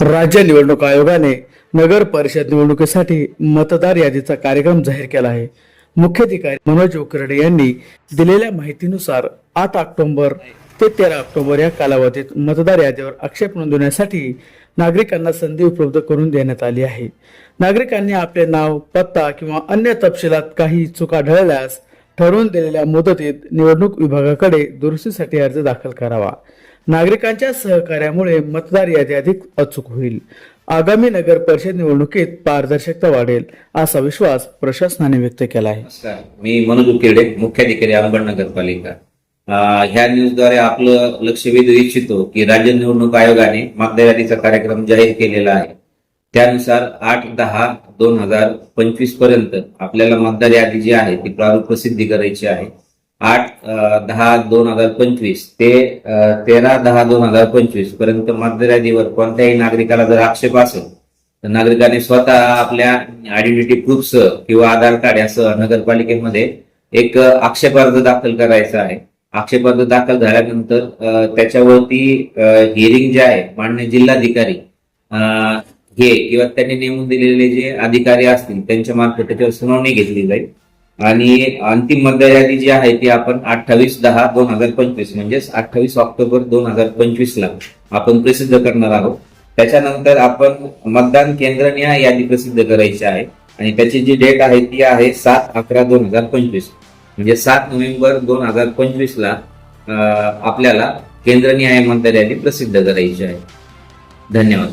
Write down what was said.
राज्य निवडणूक आयोगाने नगर परिषद निवडणुकीसाठी मतदार यादीचा कार्यक्रम जाहीर केला आहे. मुख्याधिकारी मनोज उकरडे यांनी दिलेल्या माहितीनुसार आठ ऑक्टोबर ते तेरा ऑक्टोबर या कालावधीत मतदार यादीवर आक्षेप नोंदवण्यासाठी नागरिकांना संधी उपलब्ध करून देण्यात आली आहे. नागरिकांनी आपले नाव पत्ता किंवा अन्य तपशिलात काही चुका ढळल्यास ठरवून दिलेल्या मुदतीत निवडणूक विभागाकडे दुरुस्तीसाठी अर्ज दाखल करावा. नागरिकांच्या सहकार्यामुळे मतदार यादी अधिक अचूक होईल. आगामी नगर परिषद निवडणुकीत पारदर्शकता वाढेल असा विश्वास प्रशासनाने व्यक्त केला आहे. मी मनोज उकिरडे मुख्याधिकारी अंबड नगरपालिका. ह्या न्यूजद्वारे आपलं लक्ष वेधू इच्छितो की राज्य निवडणूक आयोगाने मतदार कार्यक्रम जाहीर केलेला आहे. त्यानुसार आठ दहा दोन हजार पंचवीसपर्यंत आपल्याला मतदार यादी जी आहे ती प्रारूप प्रसिद्धी करायची आहे. आठ दहा दोन हजार पंचवीस ते तेरा दहा दोन हजार पंचवीसपर्यंत मतदार यादीवर कोणत्याही नागरिकाला जर आक्षेप असेल तर नागरिकांनी स्वतः आपल्या आयडेंटिटी प्रूफसह किंवा आधार कार्ड यासह नगरपालिकेमध्ये एक आक्षेप अर्ज दाखल करायचा आहे. आक्षेप अर्ज दाखल झाल्यानंतर त्याच्यावरती हिअरिंग जे आहे मान्य जिल्हाधिकारी हे किंवा त्यांनी नेमून दिलेले जे अधिकारी असतील त्यांच्या मार्फत त्याच्यावर सुनावणी घेतली जाईल. आणि अंतिम मतदार यादी जी आहे ती आपण अठ्ठावीस दहा दोन हजार पंचवीस म्हणजेच अठ्ठावीस ऑक्टोबर दोन हजार पंचवीस ला आपण प्रसिद्ध करणार आहोत. त्याच्यानंतर आपण मतदान केंद्रनिहाय यादी प्रसिद्ध करायची आहे. आणि त्याची जी डेट आहे ती आहे सात अकरा दोन हजार पंचवीस. म्हणजे सात नोव्हेंबर दोन हजार पंचवीस ला आपल्याला केंद्र न्याय मंत्रालयाने प्रसिद्ध करायची आहे. धन्यवाद.